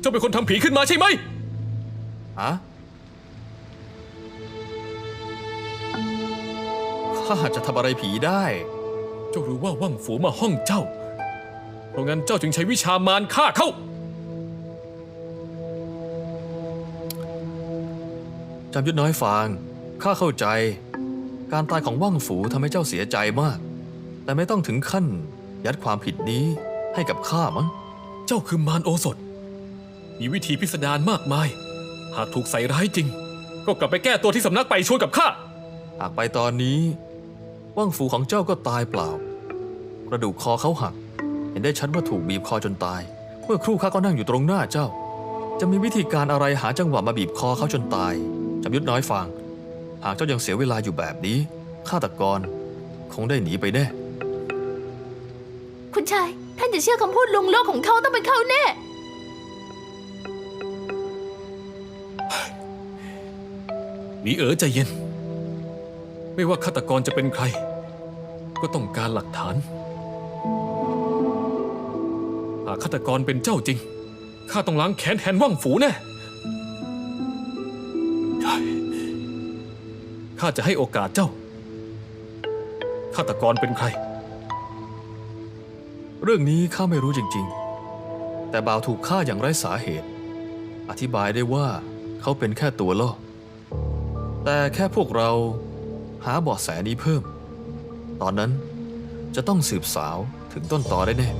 เจ้าเป็นคนทำผีขึ้นมาใช่ไหมฮะข้าจะทำอะไรผีได้ เจ้ารู้ว่าว่างฝูมาห้องเจ้า เพราะงั้นเจ้าจึงใช้วิชามารฆ่าเขา จำยุทธน้อยฟาง ข้าเข้าใจ การตายของว่างฝูทำให้เจ้าเสียใจมาก แต่ไม่ต้องถึงขั้นยัดความผิดนี้ ให้กับข้ามั้ง เจ้าคือมารโอสถ มีวิธีพิสดารมากมาย หากถูกใส่ร้ายจริง ก็กลับไปแก้ตัวที่สำนักไปชวนกับข้า หากไปตอนนี้ ว่างฝูของเจ้าก็ตายเปล่า กระดูกคอเขาหัก เห็นได้ชัดว่าถูกบีบคอจนตาย เมื่อครู่ข้าก็นั่งอยู่ตรงหน้าเจ้า จะมีวิธีการอะไรหาจังหวะมาบีบคอเขาจนตายจำยุทธน้อยฟางหากเจ้ายังเสียเวลาอยู่แบบนี้ ฆาตกร คงได้หนีไปแน่คุณ ชาย ท่านจะเชื่อคำพูดลุงโลกของเขาต้องเป็นเขาแน่ หนีเอ๋อใจเย็น ไม่ว่าฆาตกรจะเป็นใคร ก็ต้องการหลักฐาน หากฆาตกรเป็นเจ้าจริง ข้าต้องล้างแค้นแทนว่างฝูแน่ข้าจะให้โอกาสเจ้า ฆาตกรเป็นใคร เรื่องนี้ข้าไม่รู้จริงๆ แต่บ่าวถูกฆ่าอย่างไร้สาเหตุ อธิบายได้ว่าเขาเป็นแค่ตัวล่อ แต่แค่พวกเราหาเบาะแสนี้เพิ่ม ตอนนั้นจะต้องสืบสาวถึงต้นตอได้แน่